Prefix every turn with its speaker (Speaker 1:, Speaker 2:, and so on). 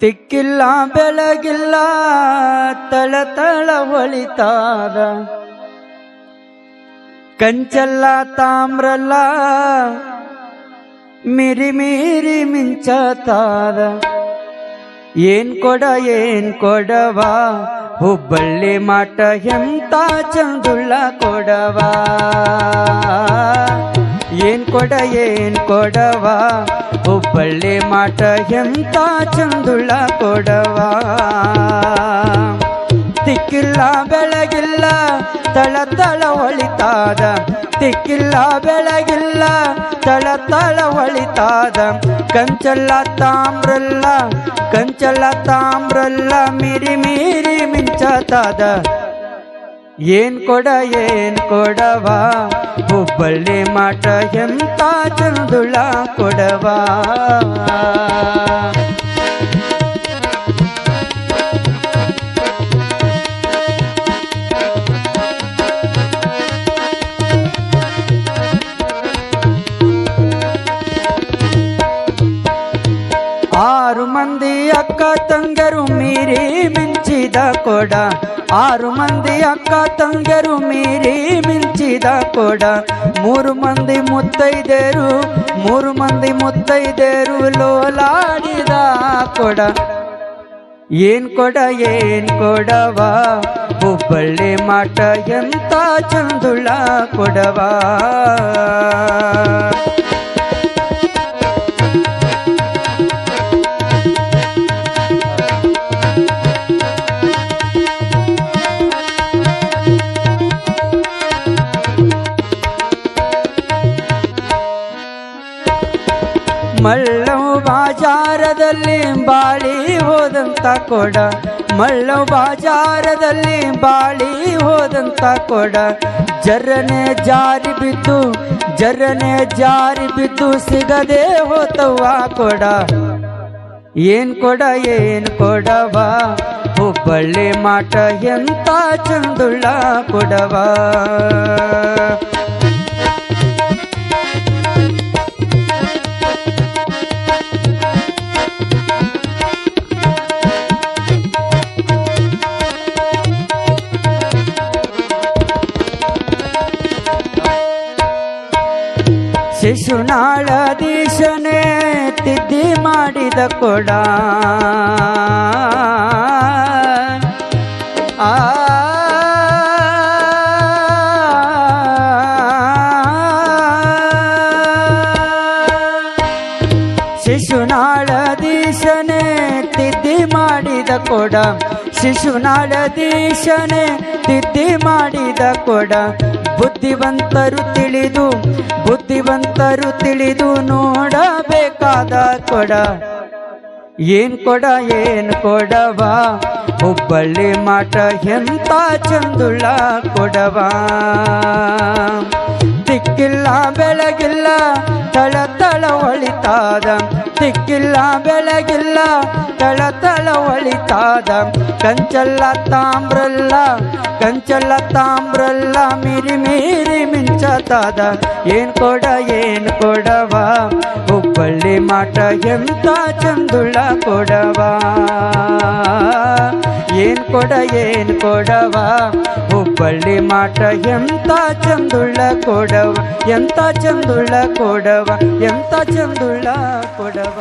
Speaker 1: ತಿಕ್ಕಿಲ್ಲ ಬೆಳಗಿಲ್ಲ ತಳ ತಳ ಹೊಳಿತಾದ ಕಂಚಲ್ಲ ತಾಮ್ರಲ್ಲ ಮಿರಿ ಮೀರಿ ಮಿಂಚತಾದ ಏನ್ ಕೊಡ ಏನ್ ಕೊಡವ ಹುಬ್ಬಳ್ಳಿ ಮಾಟ ಎಂತ ಚಂದುಳ್ಳ ಕೊಡವಾ ಏನ್ ಕೊಡ ಏನ್ ಕೊಡವಾ ಹುಬ್ಬಳ್ಳಿ ಮಾಟ ಎಂತ ಚಂದುಳ್ಳ ಕೊಡವಾ ತಿಕ್ಕಿಲ್ಲ ಬೆಳಗಿಲ್ಲ ತಳ ತಳ ಹೊಳಿತಾದ ತಿಕ್ಕಿಲ್ಲ ಬೆಳಗಿಲ್ಲ ತಳ ತಳ ಹೊಳಿತಾದ ಕಂಚಲ್ಲ ತಾಮ್ರಲ್ಲ ಕಂಚಲ್ಲ ತಾಮ್ರಲ್ಲ ಮಿರಿ ಮೀರಿ ಮಿಂಚತಾದ ಏನ್ ಕೊಡ ಏನ್ ಕೊಡವಾ ಹುಬ್ಬಳ್ಳಿ ಮಾಟ ಎಂತ ಚಂದುಳ ಕೊಡವಾ? ಆರು ಮಂದಿ ಅಕ್ಕ ತಂಗರು ಮೀರಿ ಮಿಂಚಿದ ಕೊಡ. ಆರು ಮಂದಿ ಅಕ್ಕ ತಂಗರು ಮೀರಿ ಮಿಂಚಿದ ಕೊಡ ಮೂರು ಮಂದಿ ಮುತ್ತೈದೇರು ಮೂರು ಮಂದಿ ಮುತ್ತೈದೇರು ಲೋಲಾಡಿದ ಕೊಡ ಏನ್ ಕೊಡ ಏನ್ ಕೊಡವಾ ಹುಬ್ಬಳ್ಳಿ ಮಾಟ ಎಂತ ಚಂದುಳ ಕೊಡವಾ ಮಳ್ಳವು ಬಾಜಾರದಲ್ಲಿ ಬಾಳಿ ಹೋದಂತ ಕೊಡ. ಮಳ್ಳವು ಬಾಜಾರದಲ್ಲಿ ಬಾಳಿ ಹೋದಂತ ಕೊಡ. ಜರನೆ ಜಾರಿ ಬಿದ್ದು ಜರನೆ ಜಾರಿ ಬಿದ್ದು ಸಿಗದೆ ಹೋತವ್ವ ಕೊಡ. ಏನ್ ಕೊಡ, ಏನ್ ಕೊಡವ ಹುಬ್ಬಳ್ಳಿ ಮಾಟ ಎಂತ ಚಂದುಳ್ಳ ಕೊಡವಾ ಶಿಶುನಾಳದೀಶನೇ ತಿದ್ದಿ ಮಾಡಿದ ಕೊಡ ಆ ಶಿಶುನಾಳದೀಶನೇ ತಿದ್ದಿ ಮಾಡಿದ ಕೊಡ ಶಿಶುನಾಳದೀಶನೇ ತಿದ್ದಿ ಮಾಡಿದ ಕೊಡ. ಬುದ್ಧಿವಂತರು ತಿಳಿದು ಬುದ್ಧಿವಂತರು ತಿಳಿದು ನೋಡಬೇಕಾದ ಕೊಡ. ಏನ್ ಕೊಡ, ಏನ್ ಕೊಡವ? ಹುಬ್ಬಳ್ಳಿ ಮಾಟ ಎಂತ ಚಂದುಳ್ಳ ಕೊಡವ? ತಿಕ್ಕಿಲ್ಲ ಬೆಳಗಿಲ್ಲ ತಳ ತಳ ಒಳಿತಾದ. ತಿಕ್ಕಿಲ್ಲ ಬೆಳಗಿಲ್ಲ ತಳ ತಳ ಹೊಳಿತಾದ ಕಂಚಲ್ಲ ತಾಮ್ರಲ್ಲ ಕಂಚಲ್ಲ ತಾಮ್ರಲ್ಲ ಮಿರಿ ಮೀರಿ ಮಿಂಚತಾದ ಏನ್ ಕೊಡ ಏನ್ ಕೊಡವಾ ಹುಬ್ಬಳ್ಳಿ ಮಾಟ ಎಂತ ಚಂದುಳ ಕೊಡವಾ ಏನ್ ಕೊಡ ಏನ್ ಕೊಡವಾ ಹುಬ್ಬಳ್ಳಿ ಮಾಟ ಎಂತ ಚಂದುಳ್ಳ ಕೊಡವ ಎಂತ ಚಂದುಳ್ಳ ಕೊಡವ ಎಂತ ಚಂದುಳ್ಳ ಕೊಡವ